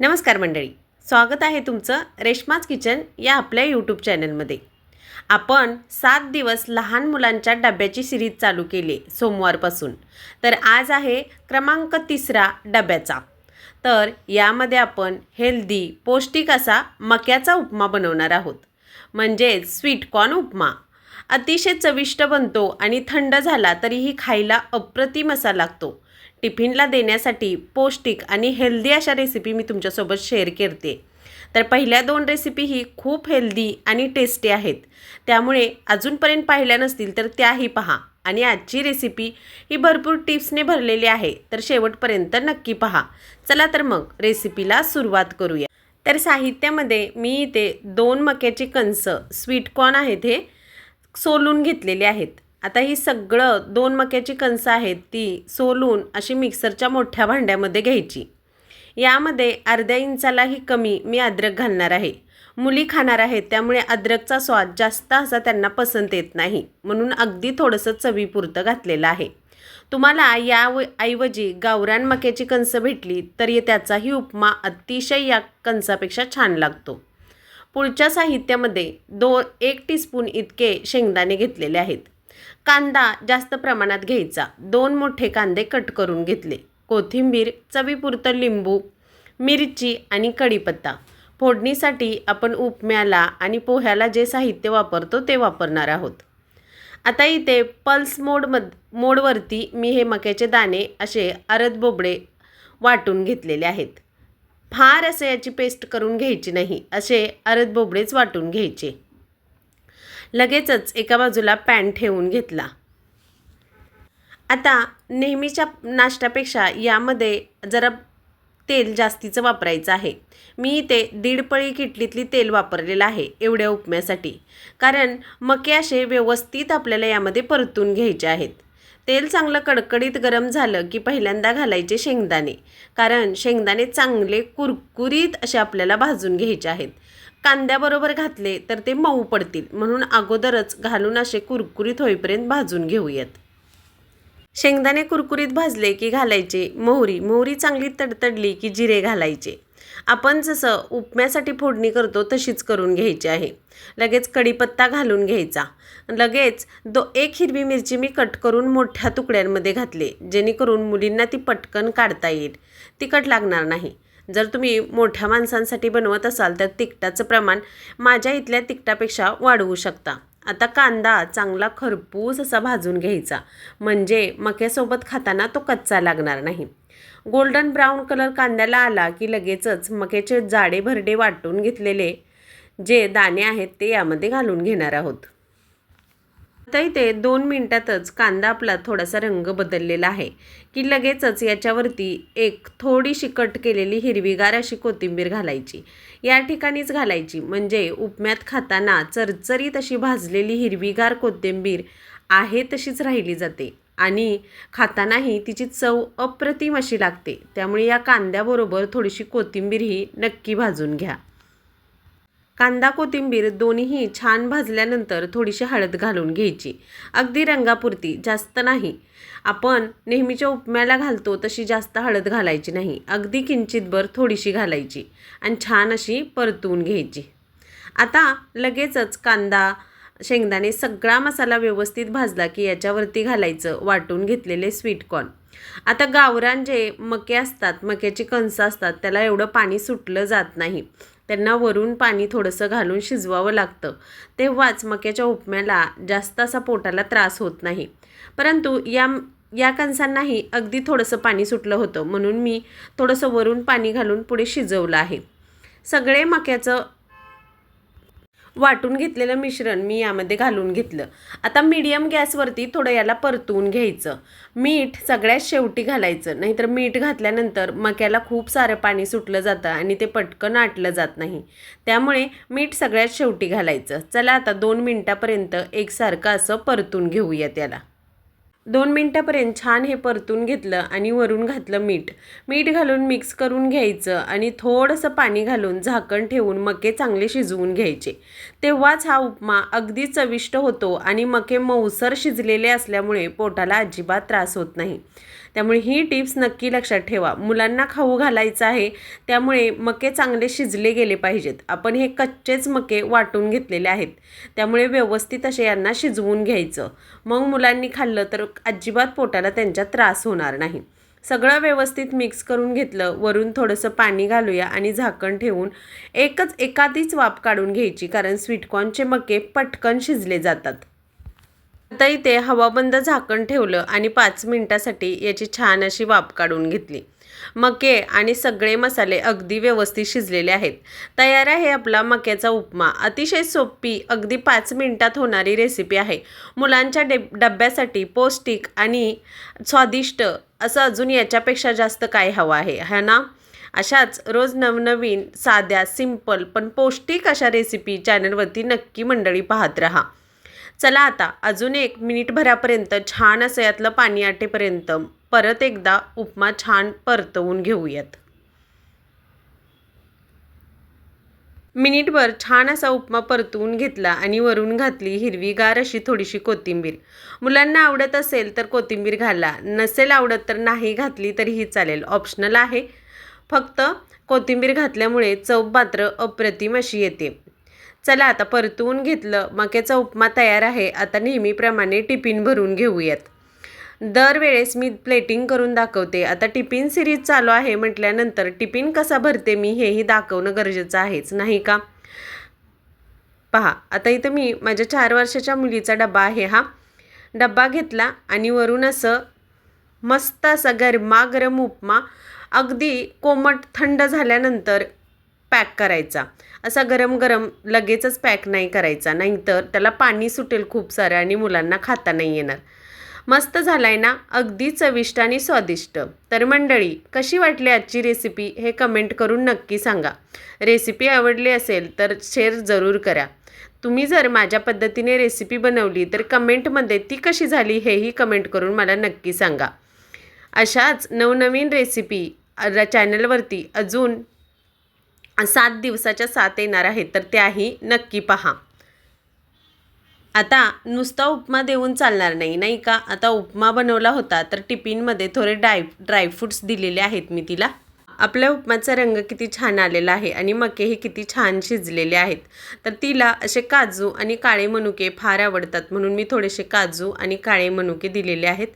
नमस्कार मंडळी. स्वागत आहे तुमचं रेश्माज किचन या आपल्या यूट्यूब चॅनलमध्ये आपण सात दिवस लहान मुलांच्या डब्याची सिरीज चालू केली सोमवारपासून. तर आज आहे क्रमांक तिसरा डब्याचा. तर यामध्ये आपण हेल्दी पौष्टिक असा मक्याचा उपमा बनवणार आहोत. म्हणजेच स्वीटकॉर्न उपमा. अतिशय चविष्ट बनतो आणि थंड झाला तरीही खायला अप्रतिम असा लागतो. टिफिनला देण्यासाठी पौष्टिक आणि हेल्दी अशा रेसिपी मी तुमच्यासोबत शेअर करते. तर पहिल्या दोन रेसिपी ही खूप हेल्दी आणि टेस्टी आहेत. त्यामुळे अजूनपर्यंत पाहिल्या नसतील तर त्याही पहा आणि आजची रेसिपी ही भरपूर टिप्सने भरलेली आहे. तर शेवटपर्यंत नक्की पहा. चला तर मग रेसिपीला सुरुवात करूया. तर साहित्यामध्ये मी इथे दोन मक्याची कणस स्वीटकॉर्न आहेत हे सोलून घेतलेले आहेत. आता ही सगळं दोन मक्याची कणसं आहेत ती सोलून अशी मिक्सरच्या मोठ्या भांड्यामध्ये घ्यायची. यामध्ये अर्ध्या इंचालाही कमी मी अद्रक घालणार आहे. मुली खाणार आहेत त्यामुळे अद्रकचा स्वाद जास्त असा त्यांना पसंत येत नाही. म्हणून अगदी थोडंसं चवीपुरतं घातलेलं आहे. तुम्हाला या ऐवजी गावरान मक्याची कणसं भेटली तर त्याचाही उपमा अतिशय या कणसापेक्षा छान लागतो. पुढच्या साहित्यामध्ये दो एक टीस्पून इतके शेंगदाणे घेतलेले आहेत. कांदा जास्त प्रमाणात घ्यायचा. दोन मोठे कांदे कट करून घेतले. कोथिंबीर चवीपुरतं लिंबू मिरची आणि कढीपत्ता. फोडणीसाठी आपण उपम्याला आणि पोह्याला जे साहित्य वापरतो ते वापरणार आहोत. आता इथे पल्स मोडमध मोडवरती मी हे मक्याचे दाणे असे अरद बोबडे वाटून घेतलेले आहेत. फार असे याची पेस्ट करून घ्यायची नाही. असे अरद बोबडेच वाटून घ्यायचे. लगेचच एका बाजूला पॅन ठेवून घेतला. आता नेहमीच्या नाश्त्यापेक्षा यामध्ये जरा तेल जास्तीचं वापरायचं आहे. मी इथे दीड पळी किटलीतली तेल वापरलेलं आहे एवढ्या उपम्यासाठी. कारण मके असे व्यवस्थित आपल्याला यामध्ये परतून घ्यायचे आहेत. तेल चांगलं कडकडीत गरम झालं की पहिल्यांदा घालायचे शेंगदाणे. कारण शेंगदाणे चांगले कुरकुरीत असे आपल्याला भाजून घ्यायचे आहेत. कांद्याबरोबर घातले तर ते मऊ पडतील. म्हणून अगोदरच घालून असे कुरकुरीत होईपर्यंत भाजून घेऊयात. शेंगदाणे कुरकुरीत भाजले की घालायचे. मोहरी मोहरी चांगली तडतडली की जिरे घालायचे. आपण जसं उपम्यासाठी फोडणी करतो तशीच करून घ्यायची आहे. लगेच कढीपत्ता घालून घ्यायचा. लगेच दो एक हिरवी मिरची मी कट करून मोठ्या तुकड्यांमध्ये घातले जेणेकरून मुलींना ती पटकन काढता येईल. तिखट लागणार नाही. जर तुम्ही मोठ्या माणसांसाठी बनवत असाल तर तिखटाचं प्रमाण माझ्या इथल्या तिखटापेक्षा वाढवू शकता. आता कांदा चांगला खरपूस असा भाजून घ्यायचा. म्हणजे मक्यासोबत खाताना तो कच्चा लागणार नाही. गोल्डन ब्राऊन कलर कांद्याला आला की लगेचच मक्याचे जाडे भरडे वाटून घेतलेले जे दाणे आहेत ते यामध्ये घालून घेणार आहोत. तर इथे दोन मिनटातच कांदा आपला थोडासा रंग बदललेला आहे. की लगेचच याच्यावरती एक थोडीशी कट केलेली हिरवीगार अशी कोथिंबीर घालायची. या ठिकाणीच घालायची. म्हणजे उपम्यात खाताना चरचरीत अशी भाजलेली हिरवीगार कोथिंबीर आहे तशीच राहिली जाते. आणि खातानाही तिची चव अप्रतिम अशी लागते. त्यामुळे या कांद्याबरोबर थोडीशी कोथिंबीर ही नक्की भाजून घ्या. कांदा कोथिंबीर दोन्हीही छान भाजल्यानंतर थोडीशी हळद घालून घ्यायची. अगदी रंगापुरती जास्त नाही. आपण नेहमीच्या उपम्याला घालतो तशी जास्त हळद घालायची नाही. अगदी किंचितभर थोडीशी घालायची आणि छान अशी परतून घ्यायची. आता लगेचच कांदा शेंगदाणे सगळा मसाला व्यवस्थित भाजला की याच्यावरती घालायचं. वाटून घेतलेले स्वीटकॉर्न आता गावरान जे मके असतात मक्याची कणसं असतात त्याला एवढं पाणी सुटलं जात नाही. त्यांना वरून पाणी थोडंसं घालून शिजवावं लागतं. तेव्हाच मक्याच्या उपम्याला जास्त असा पोटाला त्रास होत नाही. परंतु या या कणसांनाही अगदी थोडंसं पाणी सुटलं होतं. म्हणून मी थोडंसं वरून पाणी घालून पुढे शिजवलं आहे. सगळे मक्याचं वाटून घेतलेलं मिश्रण मी यामध्ये घालून घेतलं. आता मीडियम गॅसवरती थोडं याला परतवून घ्यायचं. मीठ सगळ्यात शेवटी घालायचं. नाहीतर मीठ घातल्यानंतर मक्याला खूप सारं पाणी सुटलं जातं आणि ते पटकन आटलं जात नाही. त्यामुळे मीठ सगळ्यात शेवटी घालायचं. चला आता दोन मिनटापर्यंत एकसारखं असं परतून घेऊया त्याला दोन मिनटापर्यंत छान हे परतून घेतलं आणि वरून घातलं मीठ. मीठ घालून मिक्स करून घ्यायचं आणि थोडंसं पाणी घालून झाकण ठेवून मके चांगले शिजवून घ्यायचे. तेव्हाच हा उपमा अगदी चविष्ट होतो आणि मके मऊसर शिजलेले असल्यामुळे पोटाला अजिबात त्रास होत नाही. त्यामुळे ही टिप्स नक्की लक्षात ठेवा. मुलांना खाऊ घालायचं आहे त्यामुळे मके चांगले शिजले गेले पाहिजेत. आपण हे कच्चेच मके वाटून घेतलेले आहेत. त्यामुळे व्यवस्थित असे यांना शिजवून घ्यायचं. मग मुलांनी खाल्लं तर अजिबात पोटाला त्यांच्या त्रास होणार नाही. सगळं व्यवस्थित मिक्स करून घेतलं. वरून थोडंसं पाणी घालूया आणि झाकण ठेवून एकच एखादीच वाफ काढून घ्यायची कारण स्वीटकॉर्नचे मके पटकन शिजले जातात. आता इथे हवाबंद झाकण ठेवलं आणि पाच मिनिटासाठी याची छान अशी वाफ काढून घेतली. मके आणि सगळे मसाले अगदी व्यवस्थित शिजलेले आहेत. तयार आहे आपला मक्याचा उपमा. अतिशय सोपी अगदी पाच मिनिटात होणारी रेसिपी आहे. मुलांच्या डे डब्यासाठी पौष्टिक आणि स्वादिष्ट असं अजून याच्यापेक्षा जास्त काय हवं आहे है ना? अशाच रोज नवनवीन साध्या सिंपल पण पौष्टिक अशा रेसिपी चॅनलवरती नक्की मंडळी पाहत राहा. चला आता अजून एक मिनिटभरापर्यंत छान असं यातलं पाणी आटेपर्यंत परत एकदा उपमा छान परतवून घेऊयात. मिनिटभर छान असा उपमा परतवून घेतला आणि वरून घातली हिरवीगार अशी थोडीशी कोथिंबीर. मुलांना आवडत असेल तर कोथिंबीर घाला नसेल आवडत तर नाही घातली तरीही चालेल ऑप्शनल आहे. फक्त कोथिंबीर घातल्यामुळे चव मात्र अप्रतिम अशी येते. चला आता परतवून घेतलं. मक्याचा उपमा तयार आहे. आता नेहमीप्रमाणे टिफिन भरून घेऊयात. दरवेळेस मी प्लेटिंग करून दाखवते. आता टिफिन सिरीज चालू आहे म्हटल्यानंतर टिफिन कसा भरते मी हेही दाखवणं गरजेचं आहेच नाही का? पहा आता इथं मी माझ्या चार वर्षाच्या मुलीचा डबा आहे हा. डब्बा घेतला आणि वरून असं मस्त असा गरमागरम उपमा अगदी कोमट थंड झाल्यानंतर पॅक करायचा. असा गरम गरम लगेचच पॅक नाही करायचा. नाहीतर त्याला पाणी सुटेल खूप सारं आणि मुलांना खाता नाही येणार. मस्त झालाय ना? अगदी चविष्ट आणि स्वादिष्ट. तर मंडळी कशी वाटली आजची रेसिपी हे कमेंट करून नक्की सांगा. रेसिपी आवडली असेल तर शेअर जरूर करा. तुम्ही जर माझ्या पद्धतीने रेसिपी बनवली तर कमेंटमध्ये ती कशी झाली हेही कमेंट करून मला नक्की सांगा. अशाच नवनवीन रेसिपी चॅनलवरती अजून सात दिवसाच्या सात येणार आहेत तर त्याही नक्की पहा. आता नुसता उपमा देऊन चालणार नाही नाही का? आता उपमा बनवला होता तर टिफिनमध्ये थोडे ड्राय ड्रायफ्रूट्स दिलेले आहेत मी तिला. आपल्या उपमाचा रंग किती छान आलेला आहे आणि मकेही किती छान शिजलेले आहेत. तर तिला असे काजू आणि काळे मनुके फार आवडतात म्हणून मी थोडेसे काजू आणि काळे मनुके दिलेले आहेत.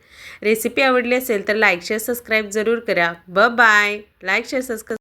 रेसिपी आवडली असेल तर लाईक शेअर सबस्क्राईब जरूर करा. ब बाय लाईक शेअर सबस्क्राईब